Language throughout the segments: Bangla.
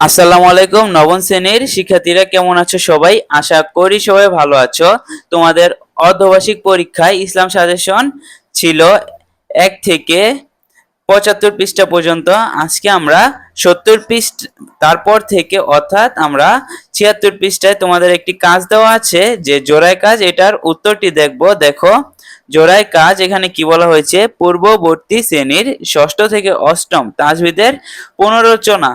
আসসালামু আলাইকুম, নবম শ্রেণির শিক্ষার্থীরা কেমন আছো সবাই? আশা করি সবাই ভালো আছো। তোমাদের অর্ধবার্ষিক পরীক্ষায় ইসলাম সাজেশন ছিল এক থেকে পঁচাত্তর পৃষ্ঠা পর্যন্ত। আজকে আমরা সত্তর পৃষ্ঠ, তারপর থেকে অর্থাৎ আমরা ছিয়াত্তর পৃষ্ঠায় তোমাদের একটি কাজ দেওয়া আছে, যে জোড়ায় কাজ, এটার উত্তরটি দেখব। দেখো, জোড়ায় কাজ, এখানে কি বলা হয়েছে? পূর্ববর্তী শ্রেণির ষষ্ঠ থেকে অষ্টম তাজবিদের পুনরচনা।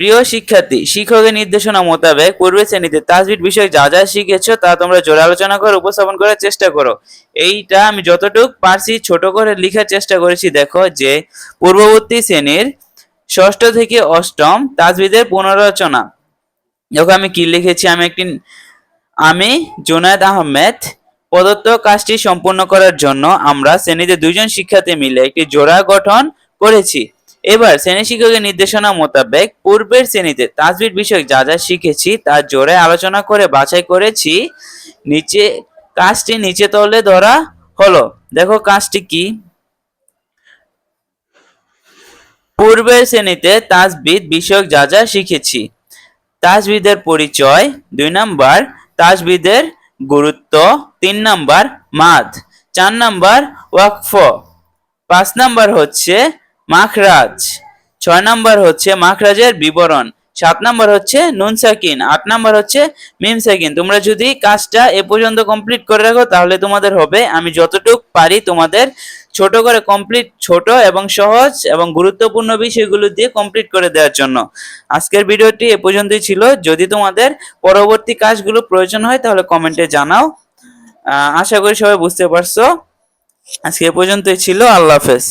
প্রিয় শিক্ষার্থী, শিক্ষকের নির্দেশনা মোতাবেক পূর্বের শ্রেণীতে তাজবিদ বিষয়ে যা যা শিখেছো তা তোমরা জোরে আলোচনা করে, উপস্থাপন করার চেষ্টা করো। এইটা আমি যতটুকু পারছি ছোট করে লিখার চেষ্টা করেছি, দেখো যে পূর্ববর্তী শ্রেণির ষষ্ঠ থেকে অষ্টম তাজবিদের পুনরচনা। দেখো আমি কি লিখেছি? আমি একটি, আমি জুনায়দ আহমেদ প্রদত্ত কাজটি সম্পূর্ণ করার জন্য আমরা শ্রেণীতে দুজন শিক্ষার্থী মিলে একটি জোড়া গঠন করেছি। এবার শ্রেণি শিক্ষকের নির্দেশনা মোতাবেক পূর্বের শ্রেণীতে তাজবির বিষয়ক যা যা শিখেছি তার জোরে আলোচনা করে বাছাই করেছি। নিচে কাজটি নিচে তলে ধরা হলো। দেখো কাজটি কি? পূর্বের শ্রেণীতে তাজবিদ বিষয়ক যা যা শিখেছি। তাজবিদের পরিচয় দুই নাম্বার, তাজবিদের গুরুত্ব তিন নাম্বার, মাদ। চার নাম্বার, ওয়াকফ। পাঁচ নাম্বার হচ্ছে মাখরাজ। ছয় নম্বর হচ্ছে মাখরাজের বিবরণ। সাত নম্বর হচ্ছে নুন সাকিন। আট নম্বর হচ্ছে মিম সাকিন। তোমরা যদি কাজটা এ পর্যন্ত কমপ্লিট করে রাখো, তাহলে তোমাদের হবে, আমি যতটুকু পারি তোমাদের ছোট করে কমপ্লিট, ছোট এবং সহজ এবং গুরুত্বপূর্ণ বিষয়গুলো দিয়ে কমপ্লিট করে দেওয়ার জন্য। আজকের ভিডিওটি এ পর্যন্তই ছিল। যদি তোমাদের পরবর্তী কাজগুলো প্রয়োজন হয়, তাহলে কমেন্টে জানাও। আশা করি সবাই বুঝতে পারছ। আজকে এ পর্যন্তই ছিল। আল্লাহ হাফেজ।